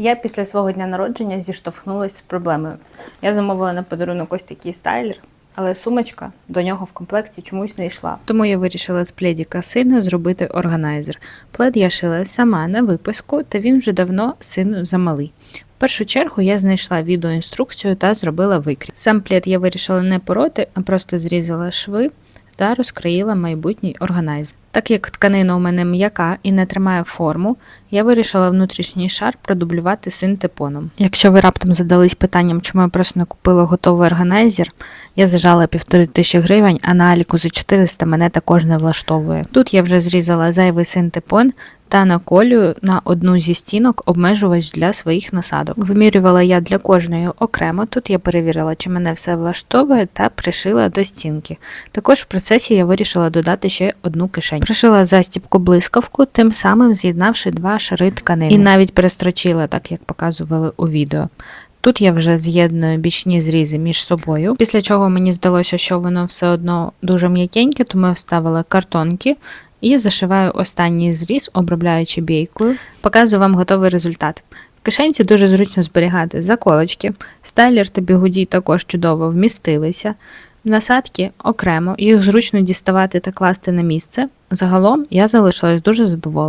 Я після свого дня народження зіштовхнулася з проблемою. Я замовила на подарунок ось такий стайлер, але сумочка до нього в комплекті чомусь не йшла. Тому я вирішила з пледіка сину зробити органайзер. Плед я шила сама на виписку, та він вже давно сину замалий. В першу чергу я знайшла відеоінструкцію та зробила викрій. Сам плед я вирішила не пороти, а просто зрізала шви та розкроїла майбутній органайзер. Так як тканина у мене м'яка і не тримає форму, я вирішила внутрішній шар продублювати синтепоном. Якщо ви раптом задались питанням, чому я просто не купила готовий органайзер, я зажала півтори тисячі гривень, а на Аліку за 400 мене також не влаштовує. Тут я вже зрізала зайвий синтепон та наколюю на одну зі стінок обмежувач для своїх насадок. Вимірювала я для кожної окремо. Тут я перевірила, чи мене все влаштовує, та пришила до стінки. Також в процесі я вирішила додати ще одну кишень. Пришила застібку блискавку, тим самим з'єднавши два шари тканини. І навіть перестрочила, так як показували у відео. Тут я вже з'єдную бічні зрізи між собою, після чого мені здалося, що воно все одно дуже м'якеньке, тому я вставила картонки і зашиваю останній зріз, обробляючи бійкою. Показую вам готовий результат. В кишенці дуже зручно зберігати заколочки, стайлер та бігуді також чудово вмістилися. Насадки окремо, їх зручно діставати та класти на місце. Загалом я залишилась дуже задоволена.